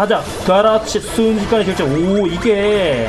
가자. 그렇지 순식간에 결정 오 이게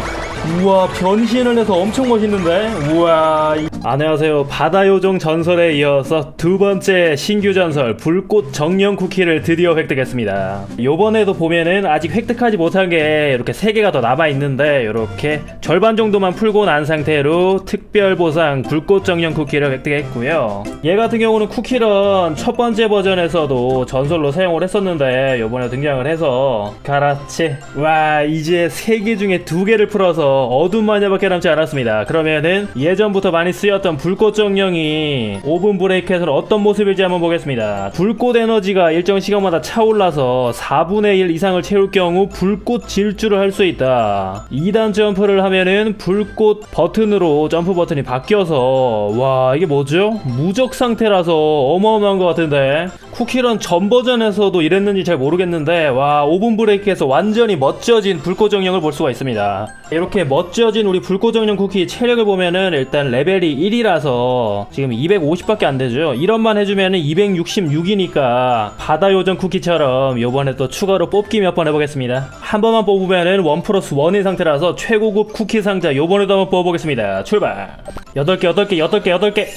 우와 변신을 해서 엄청 멋있는데? 우와 이- 안녕하세요. 바다요정 전설에 이어서 두 번째 신규 전설 불꽃 정령 쿠키를 드디어 획득했습니다. 요번에도 보면은 아직 획득하지 못한 게 이렇게 세 개가 더 남아 있는데 이렇게 절반 정도만 풀고 난 상태로 특별 보상 불꽃 정령 쿠키를 획득했고요. 얘 같은 경우는 쿠키런 첫 번째 버전에서도 전설로 사용을 했었는데 요번에 등장을 해서 가라치 와 이제 세개 중에 두 개를 풀어서 어둠 마녀밖에 남지 않았습니다. 그러면은 예전부터 많이 쓰였던 불꽃 정령이 오븐 브레이크에서 어떤 모습일지 한번 보겠습니다. 불꽃 에너지가 일정 시간마다 차올라서 4분의 1 이상을 채울 경우 불꽃 질주를 할 수 있다. 2단 점프를 하면은 불꽃 버튼으로 점프 버튼이 바뀌어서 와 이게 뭐죠? 무적 상태라서 어마어마한 것 같은데. 쿠키런 전 버전에서도 이랬는지 잘 모르겠는데 와 오븐 브레이크에서 완전히 멋져진 불꽃 정령을 볼 수가 있습니다. 이렇게 멋져진 우리 불꽃 정령 쿠키 체력을 보면은 일단 레벨이 1이라서 지금 250밖에 안 되죠 이런만 해주면은 266이니까 바다 요정 쿠키처럼 요번에 또 추가로 뽑기 몇 번 해보겠습니다 한 번만 뽑으면은 원 플러스 원인 상태라서 최고급 쿠키 상자 요번에도 한번 뽑아보겠습니다 출발 8개 8개 8개 8개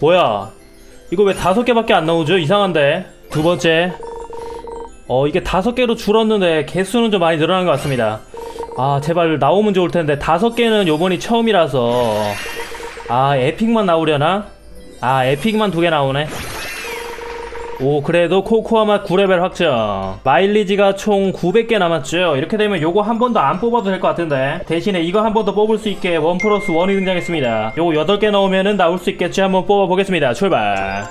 뭐야 이거 왜 다섯 개밖에 안 나오죠? 이상한데. 두 번째. 어, 이게 다섯 개로 줄었는데 개수는 좀 많이 늘어난 것 같습니다. 아, 제발 나오면 좋을 텐데 다섯 개는 요번이 처음이라서. 아, 에픽만 나오려나? 아, 에픽만 두 개 나오네. 오, 그래도 코코아 맛 9레벨 확정. 마일리지가 총 900개 남았죠. 이렇게 되면 요거 한 번 더 안 뽑아도 될 것 같은데. 대신에 이거 한 번 더 뽑을 수 있게 원 플러스 원이 등장했습니다. 요거 8개 넣으면은 나올 수 있겠지. 한번 뽑아보겠습니다. 출발.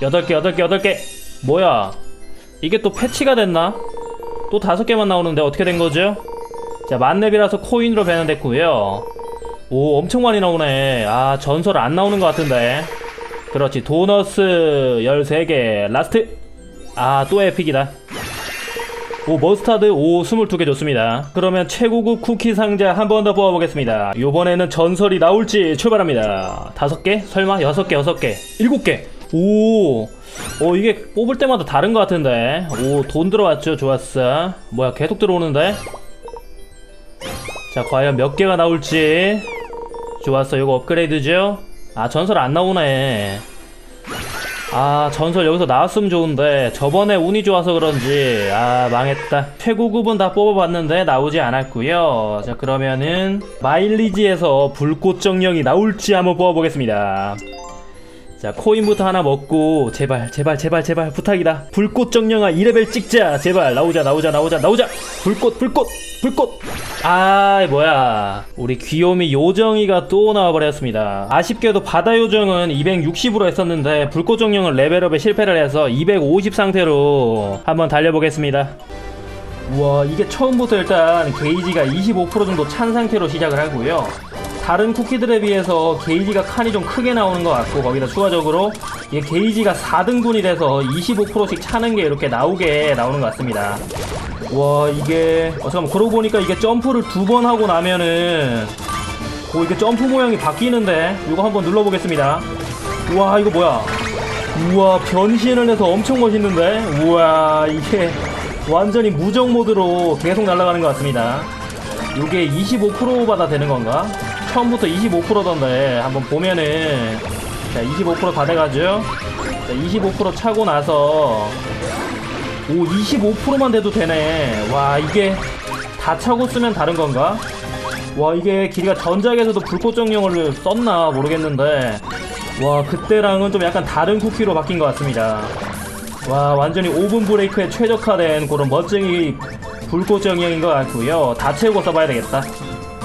8개, 8개, 8개. 뭐야? 이게 또 패치가 됐나? 또 5개만 나오는데 어떻게 된 거죠? 자, 만렙이라서 코인으로 배는됐고요. 오, 엄청 많이 나오네. 아, 전설 안 나오는 것 같은데. 그렇지 도너스 13개 라스트 아 또 에픽이다 오 머스타드 오 22개 좋습니다 그러면 최고급 쿠키 상자 한 번 더 뽑아보겠습니다 요번에는 전설이 나올지 출발합니다 5개? 설마 6개 6개 7개 오 어, 이게 뽑을 때마다 다른 것 같은데. 오, 돈 들어왔죠. 좋았어. 뭐야, 계속 들어오는데? 자, 과연 몇 개가 나올지. 좋았어. 이거 업그레이드죠? 아, 전설 안 나오네. 아, 전설 여기서 나왔으면 좋은데, 저번에 운이 좋아서 그런지, 아, 망했다. 최고급은 다 뽑아봤는데, 나오지 않았고요 자, 그러면은, 마일리지에서 불꽃 정령이 나올지 한번 뽑아보겠습니다. 자, 코인부터 하나 먹고, 제발, 제발, 제발, 제발, 부탁이다. 불꽃 정령아 2레벨 찍자. 제발, 나오자, 나오자, 나오자, 나오자! 불꽃, 불꽃, 불꽃! 아, 뭐야. 우리 귀요미 요정이가 또 나와버렸습니다. 아쉽게도 바다 요정은 260으로 했었는데, 불꽃 정령은 레벨업에 실패를 해서 250 상태로 한번 달려보겠습니다. 우와 이게 처음부터 일단 게이지가 25% 정도 찬 상태로 시작을 하고요 다른 쿠키들에 비해서 게이지가 칸이 좀 크게 나오는 것 같고 거기다 추가적으로 이게 게이지가 4등분이 돼서 25%씩 차는 게 이렇게 나오게 나오는 것 같습니다. 와 이게 어 잠깐만. 그러고 보니까 이게 점프를 두 번 하고 나면은 오 이게 점프 모양이 바뀌는데? 이거 한번 눌러보겠습니다. 우와 이거 뭐야? 우와 변신을 해서 엄청 멋있는데? 우와 이게 완전히 무적 모드로 계속 날아가는 것 같습니다. 이게 25%받아 되는 건가? 처음부터 25%던데 한번 보면은. 자 25%다 돼가죠 자25% 차고 나서. 오 25%만 돼도 되네. 와 이게 다 차고 쓰면 다른 건가? 와 이게 길이가 전작에서도 불꽃 정령을 썼나 모르겠는데. 와 그때랑은 좀 약간 다른 쿠키로 바뀐 것 같습니다. 와 완전히 오븐 브레이크에 최적화된 그런 멋쟁이 불꽃 정령인 것 같고요. 다 채우고 써봐야 되겠다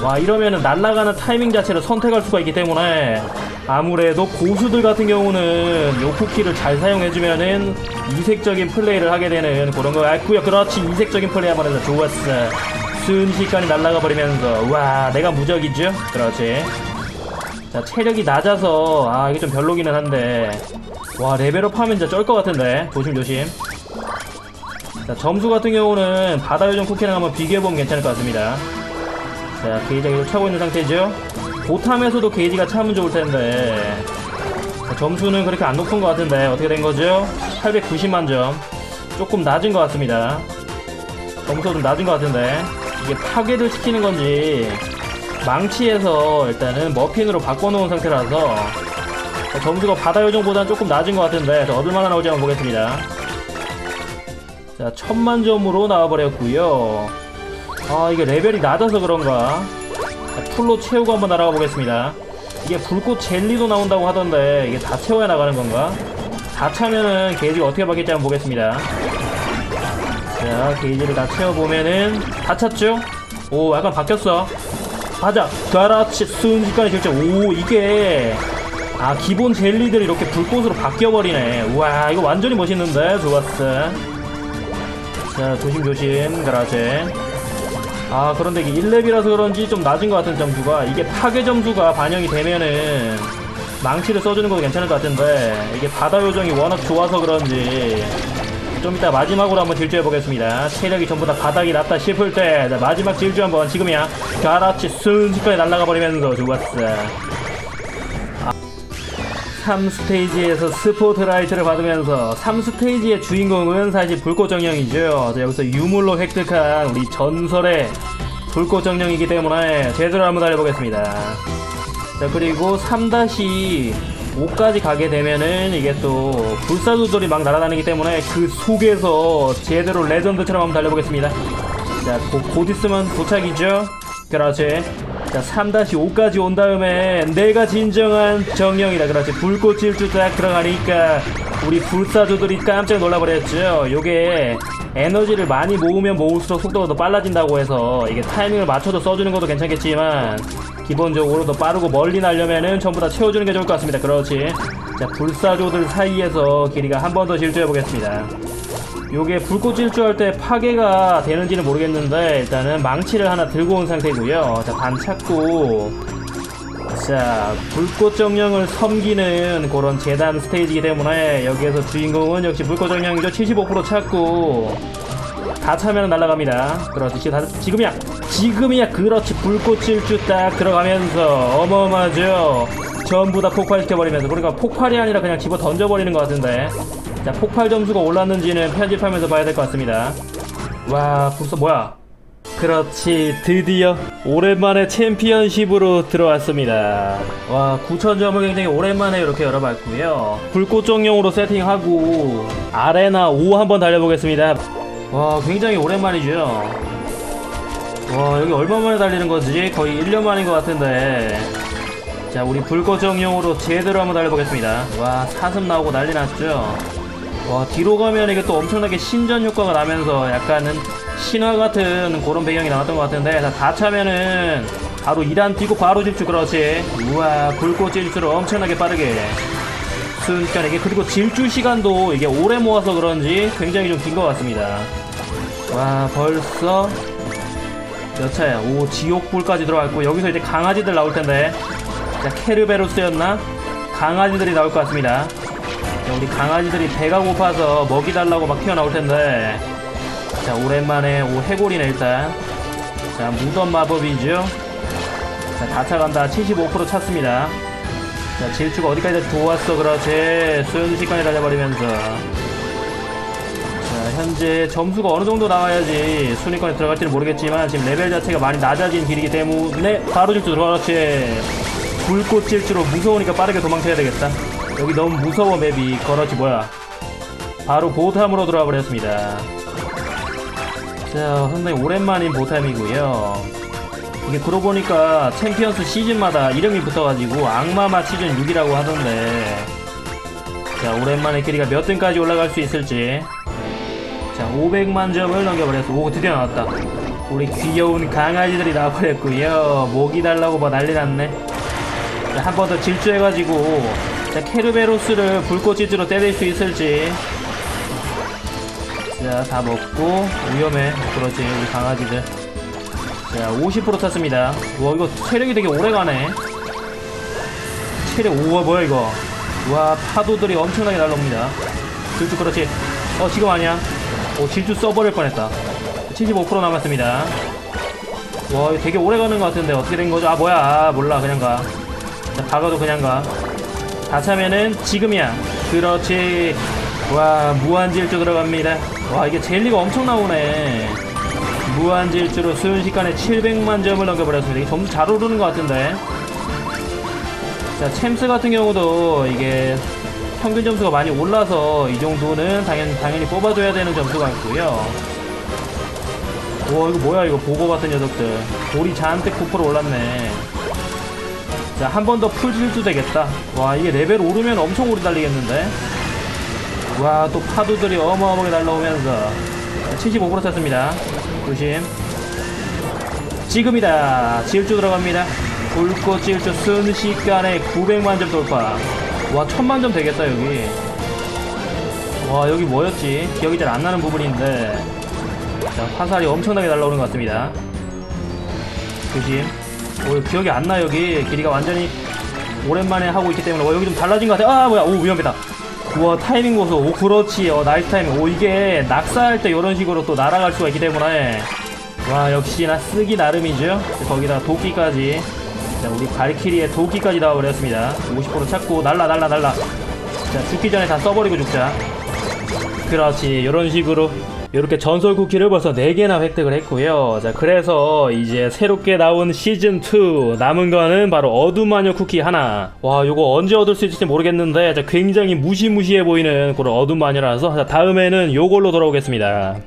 와 이러면은 날아가는 타이밍 자체를 선택할 수가 있기 때문에 아무래도 고수들 같은 경우는 요 쿠키를 잘 사용해주면은 이색적인 플레이를 하게 되는 그런 거 같고요. 그렇지 이색적인 플레이 한번 해서 좋았어. 순식간에 날아가 버리면서. 와 내가 무적이죠? 그렇지. 자 체력이 낮아서 아 이게 좀 별로기는 한데. 와 레벨업 하면 진짜 쩔 것 같은데. 조심조심. 자 점수 같은 경우는 바다 요정 쿠키랑 한번 비교해보면 괜찮을 것 같습니다 자 게이지가 계속 차고 있는 상태죠? 보탐에서도 게이지가 차면 좋을 텐데. 자, 점수는 그렇게 안 높은 것 같은데 어떻게 된 거죠? 890만 점. 조금 낮은 것 같습니다. 점수가 좀 낮은 것 같은데 이게 파괴를 시키는 건지 망치에서 일단은 머핀으로 바꿔놓은 상태라서 점수가 바다 요정보다는 조금 낮은 것 같은데 자, 얻을만한 나오지 한번 보겠습니다. 자 천만 점으로 나와버렸고요 아 이게 레벨이 낮아서 그런가? 자, 풀로 채우고 한번 날아가 보겠습니다. 이게 불꽃 젤리도 나온다고 하던데 이게 다 채워야 나가는 건가? 다 차면은 게이지가 어떻게 바뀔지 한번 보겠습니다. 자 게이지를 다 채워보면은 다 찼죠? 오 약간 바뀌었어. 가자! 그렇지 순식간에 실제 오 이게 아 기본 젤리들이 이렇게 불꽃으로 바뀌어버리네. 우와 이거 완전히 멋있는데? 좋았어. 자 조심조심 그렇지 아 그런데 이게 1렙이라서 그런지 좀 낮은 것 같은 점수가 이게 파괴 점수가 반영이 되면은 망치를 써주는 것도 괜찮을 것 같은데 이게 바다 요정이 워낙 좋아서 그런지 좀 이따 마지막으로 한번 질주해 보겠습니다. 체력이 전부 다 바닥이 났다 싶을 때 자, 마지막 질주 한번 지금이야. 가라치 순식간에 날아가 버리면서 죽었어 3스테이지에서 스포트라이트를 받으면서 3스테이지의 주인공은 사실 불꽃정령이죠. 자, 여기서 유물로 획득한 우리 전설의 불꽃정령이기 때문에 제대로 한번 달려보겠습니다. 자, 그리고 3-5까지 가게 되면은 이게 또 불사조들이 막 날아다니기 때문에 그 속에서 제대로 레전드처럼 한번 달려보겠습니다. 자, 곧, 곧 있으면 도착이죠? 그렇지. 자, 3-5까지 온 다음에 내가 진정한 정령이다. 그렇지. 불꽃 질주 딱 들어가니까 우리 불사조들이 깜짝 놀라버렸죠. 요게 에너지를 많이 모으면 모을수록 속도가 더 빨라진다고 해서 이게 타이밍을 맞춰서 써주는 것도 괜찮겠지만 기본적으로 더 빠르고 멀리 날려면은 전부 다 채워주는 게 좋을 것 같습니다. 그렇지. 자, 불사조들 사이에서 길이가 한 번 더 질주해 보겠습니다. 요게 불꽃 질주할 때 파괴가 되는지는 모르겠는데 일단은 망치를 하나 들고 온 상태고요. 자반 찾고. 자 불꽃 정령을 섬기는 그런 재단 스테이지이기 때문에 여기에서 주인공은 역시 불꽃 정령이죠. 75% 찾고. 다 차면 날아갑니다. 그렇지. 다- 지금이야. 지금이야. 그렇지. 불꽃 질주 딱 들어가면서 어마어마하죠. 전부 다 폭발시켜버리면서. 그러니까 폭발이 아니라 그냥 집어 던져버리는 것 같은데 자 폭발 점수가 올랐는지는 편집하면서 봐야 될 것 같습니다. 와 벌써 뭐야? 그렇지 드디어 오랜만에 챔피언십으로 들어왔습니다. 와 9천점을 굉장히 오랜만에 이렇게 열어봤고요. 불꽃정령으로 세팅하고 아레나 5 한번 달려보겠습니다. 와 굉장히 오랜만이죠. 와 여기 얼마 만에 달리는 거지? 거의 1년 만인 것 같은데. 자 우리 불꽃정령으로 제대로 한번 달려보겠습니다. 와 사슴 나오고 난리 났죠 와 뒤로 가면 이게 또 엄청나게 신전 효과가 나면서 약간은 신화 같은 그런 배경이 나왔던 것 같은데 자, 다 차면은 바로 2단 뛰고 바로 질주 그렇지. 우와 불꽃 질주를 엄청나게 빠르게 순식간에 이게 그리고 질주 시간도 이게 오래 모아서 그런지 굉장히 좀 긴 것 같습니다. 와 벌써 몇 차야? 오 지옥불까지 들어왔고 여기서 이제 강아지들 나올 텐데. 자 케르베로스였나? 강아지들이 나올 것 같습니다. 자, 우리 강아지들이 배가 고파서 먹이 달라고 막 튀어나올 텐데. 자 오랜만에 오 해골이네 일단. 자 무덤 마법이죠. 자다 차간다. 75% 찼습니다. 자 질주가 어디까지 좋았어 그렇지? 순식간에 달려버리면서. 자 현재 점수가 어느 정도 나와야지 순위권에 들어갈지는 모르겠지만 지금 레벨 자체가 많이 낮아진 길이기 때문에 바로 질주 들어가지. 불꽃 질주로 무서우니까 빠르게 도망쳐야 되겠다 여기 너무 무서워 맵이. 그렇지 뭐야. 바로 보탐으로 들어와 버렸습니다. 자 상당히 오랜만인 보탐이고요. 이게 그러고 보니까 챔피언스 시즌마다 이름이 붙어가지고 악마맛 시즌 6이라고 하던데. 자 오랜만에 길이가 몇 등까지 올라갈 수 있을지. 자 500만 점을 넘겨버렸어. 오 드디어 나왔다. 우리 귀여운 강아지들이 나와버렸고요. 목이 달라고 뭐 난리 났네. 한 번 더 질주해가지고 자 케르베로스를 불꽃 질주로 때릴 수 있을지. 자 다 먹고 위험해. 그렇지 우리 강아지들. 자 50% 찼습니다. 와 이거 체력이 되게 오래가네. 체력 우와 뭐야 이거. 와 파도들이 엄청나게 날라옵니다. 질주 그렇지. 어 지금 아니야. 어 질주 써버릴 뻔했다. 75% 남았습니다. 와 이거 되게 오래가는 것 같은데 어떻게 된 거죠? 아 뭐야. 아, 몰라. 그냥 가. 자, 박아도 그냥 가. 다 차면은 지금이야. 그렇지. 와, 무한질주 들어갑니다. 와, 이게 젤리가 엄청 나오네. 무한질주로 순식간에 700만 점을 넘겨버렸습니다. 이게 점수 잘 오르는 것 같은데. 자, 챔스 같은 경우도 이게 평균 점수가 많이 올라서 이 정도는 당연, 당연히 뽑아줘야 되는 점수가 있고요. 와, 이거 뭐야, 이거 보고 같은 녀석들. 돌이 잔뜩 부풀어 올랐네. 자, 한 번 더 풀질주 되겠다. 와, 이게 레벨 오르면 엄청 오래 달리겠는데? 와, 또 파도들이 어마어마하게 날라오면서 75% 탔습니다. 조심. 지금이다. 질주 들어갑니다. 불꽃 질주 순식간에 900만 점 돌파. 와, 1000만 점 되겠다, 여기. 와, 여기 뭐였지? 기억이 잘 안 나는 부분인데. 자, 화살이 엄청나게 날라오는 것 같습니다. 조심. 오, 기억이 안 나, 여기. 길이가 완전히 오랜만에 하고 있기 때문에. 와, 여기 좀 달라진 것 같아. 아, 뭐야. 오, 위험했다. 우와, 타이밍 보소. 오, 그렇지. 어, 나이스 타이밍. 오, 이게 낙사할 때 이런 식으로 또 날아갈 수가 있기 때문에. 와, 역시나 쓰기 나름이죠. 거기다 도끼까지. 자, 우리 발키리에 도끼까지 나와버렸습니다. 50% 찾고, 날라, 날라, 날라. 자, 죽기 전에 다 써버리고 죽자. 그렇지. 이런 식으로. 이렇게 전설 쿠키를 벌써 4개나 획득을 했고요. 자, 그래서 이제 새롭게 나온 시즌2 남은 거는 바로 어둠 마녀 쿠키 하나. 와, 요거 언제 얻을 수 있을지 모르겠는데, 자, 굉장히 무시무시해 보이는 그런 어둠 마녀라서, 자, 다음에는 요걸로 돌아오겠습니다.